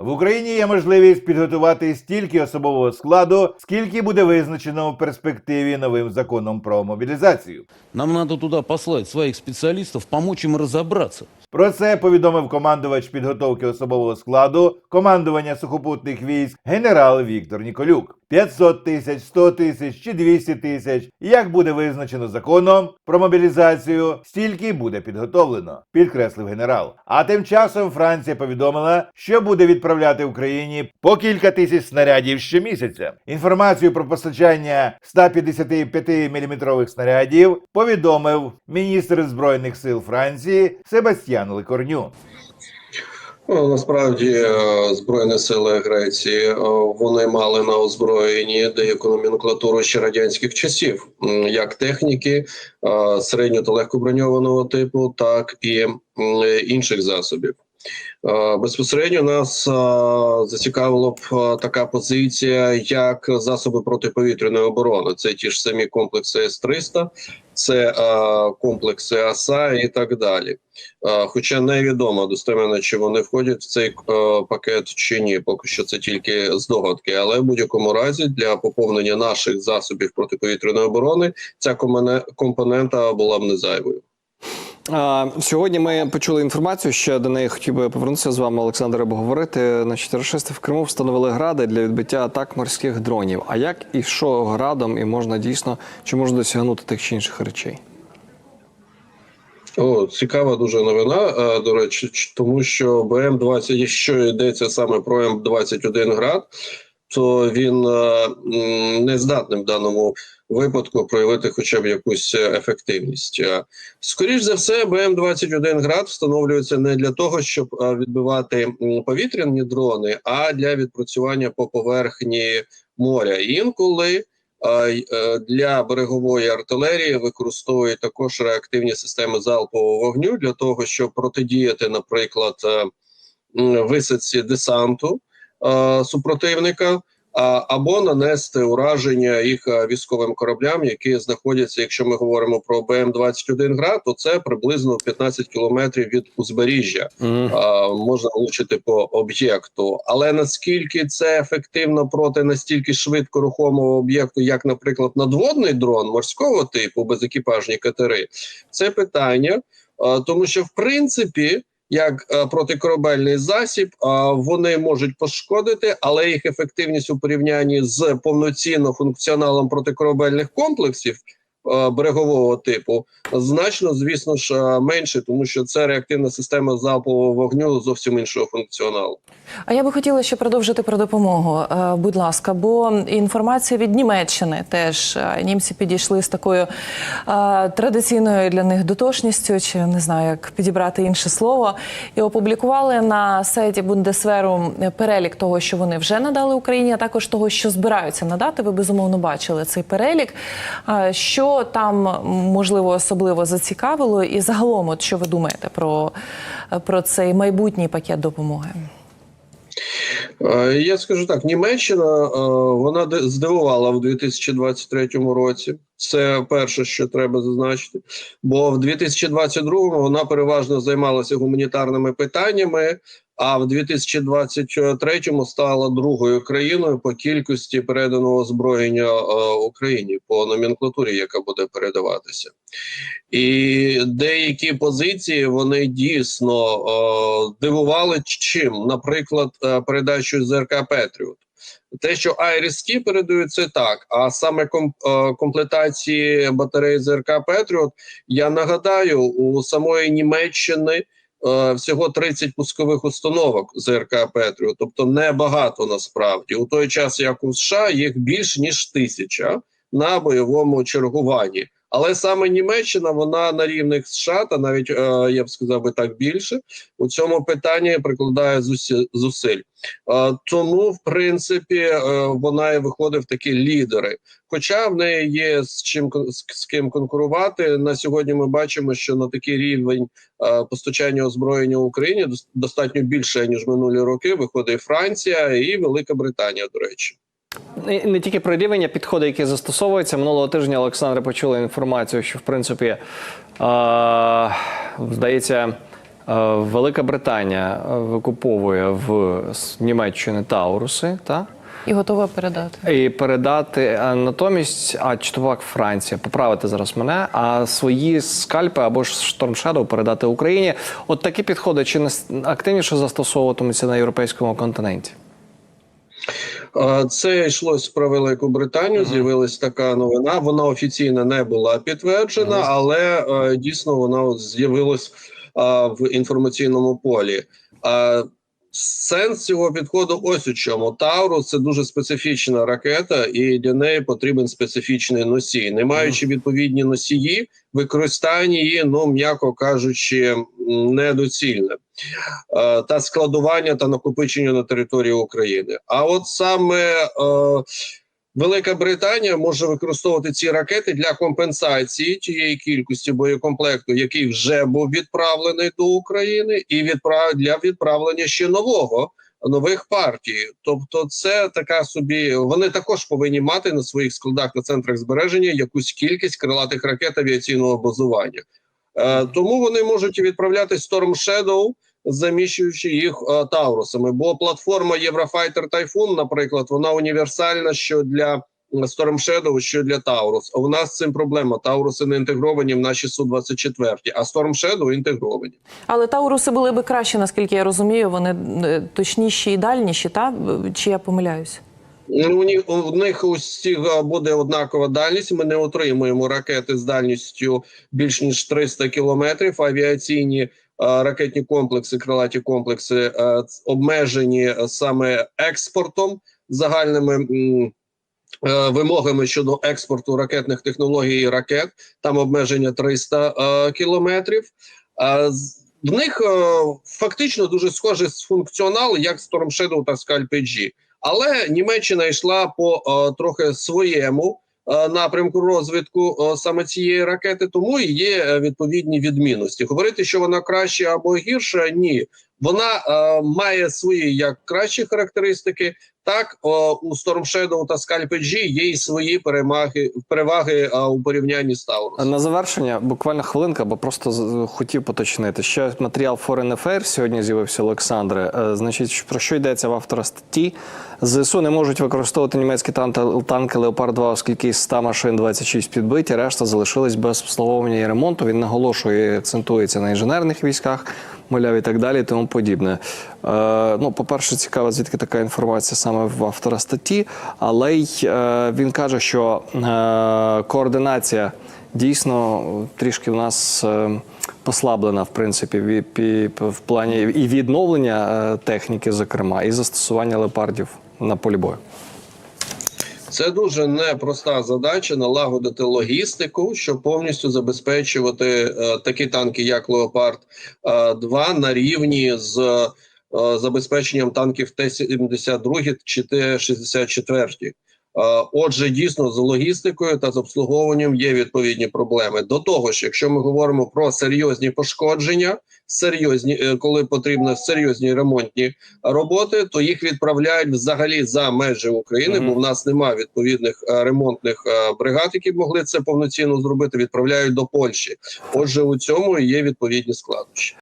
В Україні є можливість підготувати стільки особового складу, скільки буде визначено в перспективі новим законом про мобілізацію. Нам треба туди послати своїх спеціалістів, допомогти їм розібратися. Про це повідомив командувач підготовки особового складу командування сухопутних військ генерал Віктор Ніколюк. 500 тисяч, 100 тисяч чи 200 тисяч, як буде визначено законом про мобілізацію, стільки буде підготовлено, підкреслив генерал. А тим часом Франція повідомила, що буде відправляти Україні по кілька тисяч снарядів щомісяця. Інформацію про постачання 155-мм снарядів повідомив міністр збройних сил Франції Себастьян Лекорню. Ну, Насправді е, Збройні сили Греції е, вони мали на озброєнні деяку номенклатуру ще радянських часів, як техніки е, середньо та легкоброньованого типу, так і інших засобів. Безпосередньо нас зацікавила б така позиція, як засоби протиповітряної оборони. Це ті ж самі комплекси С-300, це е, комплекси АСА і так далі. Е, Хоча невідомо достеменно, чи вони входять в цей е, пакет чи ні. Поки що це тільки здогадки. Але в будь-якому разі для поповнення наших засобів протиповітряної оборони ця компонента була б не зайвою. Сьогодні ми почули інформацію, ще до неї хотів би повернутися з вами, Олександр, обговорити. Значить, рашисти в Криму встановили гради для відбиття атак морських дронів. А як і що градом, і можна дійсно чи можна досягнути тих чи інших речей? О, цікава дуже новина. е, До речі, тому що БМ-20, якщо йдеться саме про М-21 град, то він е, не здатний в даному випадку проявити хоча б якусь е, ефективність. Е, Скоріш за все, БМ-21 град встановлюється не для того, щоб е, відбивати повітряні дрони, а для відпрацювання по поверхні моря. Інколи для берегової артилерії використовують також реактивні системи залпового вогню для того, щоб протидіяти, наприклад, висадці десанту супротивника. Або нанести ураження їх е, військовим кораблям, які знаходяться, якщо ми говоримо про БМ-21 град, то це приблизно 15 кілометрів від узбережжя а, можна влучити по об'єкту. Але наскільки це ефективно проти настільки швидко рухомого об'єкту, як, наприклад, надводний дрон морського типу, безекіпажні катери, це питання, а, тому що в принципі. Як е, протикорабельний засіб, вони можуть пошкодити, але їх ефективність у порівнянні з повноцінно функціоналом протикорабельних комплексів берегового типу значно, звісно ж, е, менше, тому що це реактивна система залпового вогню зовсім іншого функціоналу. А я би хотіла ще продовжити про допомогу. Е, Будь ласка, бо інформація від Німеччини теж е, німці підійшли з такою е, традиційною для них дотошністю, чи не знаю, як підібрати інше слово, і опублікували на сайті Бундесверу перелік того, що вони вже надали Україні, а також того, що збираються надати. Ви безумовно бачили цей перелік. Е, Там можливо особливо зацікавило, і загалом, от що ви думаєте про, про цей майбутній пакет допомоги? Е, Я скажу так: Німеччина е, вона здивувала в 2023 році. Це перше, що треба зазначити. Бо в 2022 вона переважно займалася гуманітарними питаннями. А в 2023 стала другою країною по кількості переданого озброєння е, Україні по номенклатурі, яка буде передаватися. І деякі позиції вони дійсно е, дивували чим, наприклад, е, передачою ЗРК Петріот. Те, що Айріс-Ті передають, це так. А саме е, комплектації батареї ЗРК Петріот, я нагадаю, у самої Німеччини е, всього 30 пускових установок ЗРК Петріот, тобто небагато насправді. У той час, як у США, їх більш ніж тисяча на бойовому чергуванні. Але саме Німеччина вона на рівних США, та навіть е, я б сказав би так більше у цьому питанні прикладає зусиль. Е, тому, в принципі, е, вона і виходить в такі лідери. Хоча в неї є з чим з, ким конкурувати. На сьогодні ми бачимо, що на такий рівень постачання озброєння Україні дос- достатньо більше ніж минулі роки. Виходить Франція і Велика Британія. До речі. Не, не тільки про рівень, а підходи, які застосовуються. Минулого тижня Олександра почула інформацію, що в принципі е, здається. Е, Велика Британія е, викуповує в Німеччини Тауруси, та? І готова передати. І передати а натомість, а чи то Франція, поправити зараз мене, а свої скальпи або ж Storm Shadow передати Україні. От такі підходи чи активніше застосовуватимуться на європейському континенті? Це йшлось про Велику Британію. З'явилась така новина. Вона офіційно не була підтверджена, але е, дійсно вона з'явилась в інформаційному полі. Сенс цього підходу ось у чому. Таурус це дуже специфічна ракета, і для неї потрібен специфічний носій. Не маючи відповідні носії, використання її, ну м'яко кажучи, недоцільне. Е, та складування та накопичення на території України. А от саме е, Велика Британія може використовувати ці ракети для компенсації тієї кількості боєкомплекту, який вже був відправлений до України, і відправ для відправлення ще нового. Нових партій, тобто, це така собі. Вони також повинні мати на своїх складах та центрах збереження якусь кількість крилатих ракет авіаційного базування. Е, тому вони можуть відправляти Storm Shadow, заміщуючи їх е, Таурусами. Бо платформа Eurofighter Typhoon, наприклад, вона універсальна що для Storm Shadow, що для Таурус. А у нас з цим проблема. Тауруси не інтегровані в наші Су-24, а Storm Shadow інтегровані. Але Тауруси були би краще, наскільки я розумію. Вони е, точніші і дальніші, та? Чи я помиляюсь? Ну, У них, у них усіх е, буде однакова дальність. Ми не отримуємо ракети з дальністю більш ніж 300 кілометрів. Авіаційні ракетні комплекси, крилаті комплекси е, обмежені е, саме експортом, загальними е, вимогами щодо експорту ракетних технологій і ракет. Там обмеження 300 е, кілометрів. В них е, фактично дуже схожий функціонал, як Storm Shadow та Scalp G. Але Німеччина йшла по е, трохи своєму е, напрямку розвитку е, саме цієї ракети, тому і є е, відповідні відмінності. Говорити, що вона краще або гірша, ні. Вона е, має свої як кращі характеристики, так е, у Storm Shadow та Scalp G є і свої перемаги переваги е, у порівнянні з Таурусом. На завершення буквально хвилинка, бо просто хотів поточнити. Ще матеріал Foreign Affairs сьогодні з'явився Олександре. Е, Значить, про що йдеться в автора статті? ЗСУ не можуть використовувати німецькі танки Леопард 2, оскільки із 100 машин 26 підбиті, решта залишились без обслуговування і ремонту. Він наголошує, акцентується на інженерних військах, мовляв і так далі, і тому подібне. Е, ну, по-перше, цікаво, звідки така інформація саме в автора статті, але й е, він каже, що е, координація дійсно трішки в нас е, послаблена, в принципі, в плані і відновлення е, техніки, зокрема, і застосування леопардів на полі бою. Це дуже непроста задача налагодити логістику, щоб повністю забезпечувати е, такі танки, як Леопард 2 на рівні з е, забезпеченням танків Т-72 чи Т-64. Е, Отже, дійсно з логістикою та з обслуговуванням є відповідні проблеми. До того ж, якщо ми говоримо про серйозні пошкодження, серйозні, е, коли потрібно серйозні ремонтні роботи, то їх відправляють взагалі за межі України, Мгм. бо в нас немає відповідних е, ремонтних бригад, які б могли це повноцінно зробити. Відправляють до Польщі. Отже, у цьому є відповідні складнощі.